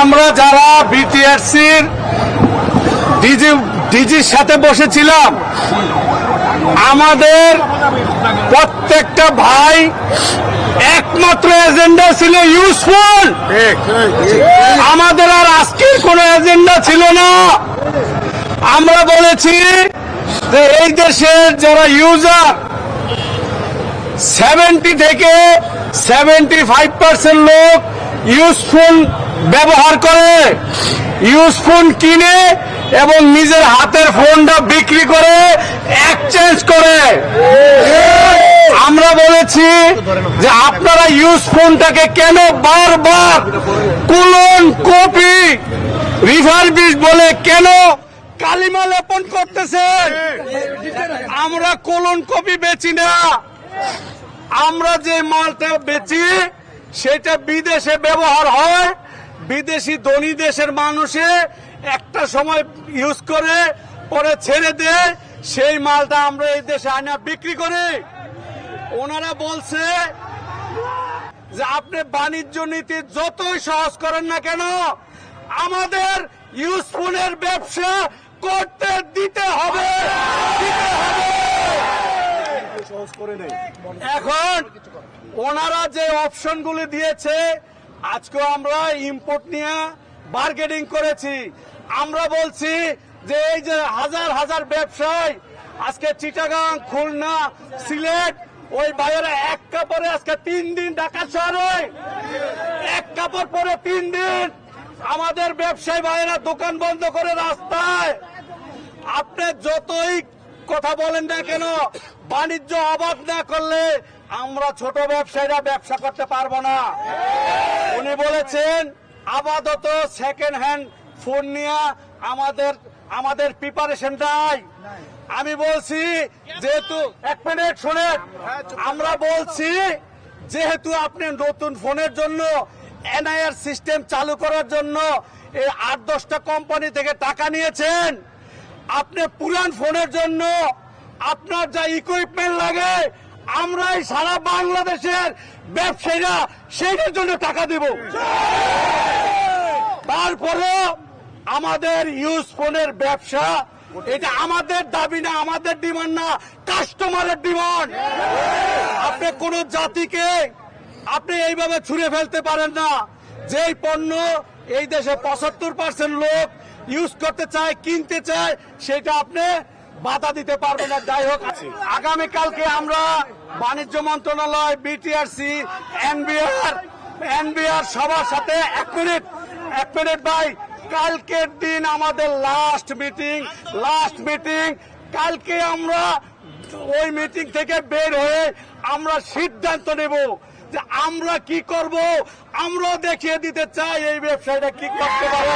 আমরা যারা বিটিআরসির ডিজি ডিজির সাথে বসেছিলাম আমাদের প্রত্যেকটা ভাই একমাত্র এজেন্ডা ছিল ইউজফুল আমাদের আর আজকের কোনো এজেন্ডা ছিল না। আমরা বলেছি যে এই দেশের যারা ইউজার সেভেন্টি থেকে সেভেন্টি ফাইভ পার্সেন্ট লোক ইউজফুল ব্যবহার করে ইউজ ফোন কিনে এবং নিজের হাতের ফোনটা বিক্রি করে এক্সচেঞ্জ করে। আমরা বলেছি যে আপনারা ইউজ ফোনটাকে কেন বারবার কুলন কপি রিভারবিস বলে কেন কালিমা লেপন করতেছেন? আমরা কোলন কপি বেচি না। আমরা যে মালটা বেচি, সেটা বিদেশে ব্যবহার হয়। বিদেশি ধনী দেশের মানুষে একটা সময় ইউজ করে, পরে ছেড়ে দেয় সেই মালটা আমরা এই দেশে আনা বিক্রি করি। ওনারা বলছে যে আপনি বাণিজ্য নীতি যতই সহজ করেন না কেন, আমাদের ইউজফুলের ব্যবসা করতে দিতে হবে। দিতে হবে। এখন ওনারা যে অপশনগুলি দিয়েছে আজকে আমরা ইম্পোর্ট নিয়ে বার্গেনিং করেছি। আমরা বলছি যে এই যে হাজার হাজার ব্যবসায়ী আজকে চিটাগাং, খুলনা, সিলেট, ওই বাইরে এক কাপড়ে আজকে তিন দিন ঢাকা শহরে এক কাপড় পরে তিন দিন আমাদের ব্যবসায়ী ভাইয়েরা দোকান বন্ধ করে রাস্তায়। আপনি যতই কথা বলেন না কেন, বাণিজ্য অবাধ না করলে আমরা ছোট ব্যবসায়ীরা ব্যবসা করতে পারব না। উনি বলেছেন, আপাতত সেকেন্ড হ্যান্ড ফোন নিয়ে আমাদের আমাদের প্রিপারেশন নাই। আমি বলছি, যেহেতু, এক মিনিট শোনেন। আমরা বলছি, যেহেতু আপনি নতুন ফোনের জন্য এনআইআর সিস্টেম চালু করার জন্য এই আট, দশটা কোম্পানি থেকে টাকা নিয়েছেন, আপনি পুরান ফোনের জন্য আপনার যা ইকুইপমেন্ট লাগে আমরাই সারা বাংলাদেশের ব্যবসায়ীরা সেইটার জন্য টাকা দেব। তারপরে আমাদের ইউজ ফোনের ব্যবসা, এটা আমাদের দাবি না, আমাদের ডিমান্ড না, কাস্টমারের ডিমান্ড। আপনি কোন জাতিকে আপনি এইভাবে ছুঁড়ে ফেলতে পারেন না। যেই পণ্য এই দেশে পঁচাত্তর পার্সেন্ট লোক ইউজ করতে চায়, কিনতে চায়, সেটা আপনি বাধা দিতে পারবে না, যাই হোক। আগামীকালকে আমরা বাণিজ্য মন্ত্রণালয় বিটিআরসি এনবিআর এনবিআর সবার সাথে এক মিনিট এক মিনিট ভাই, কালকের দিন আমাদের লাস্ট মিটিং লাস্ট মিটিং কালকে আমরা ওই মিটিং থেকে বের হয়ে আমরা সিদ্ধান্ত নেব যে আমরা কি করব আমরা দেখিয়ে দিতে চাই এই ব্যবসায়ীরা কি করতে পারে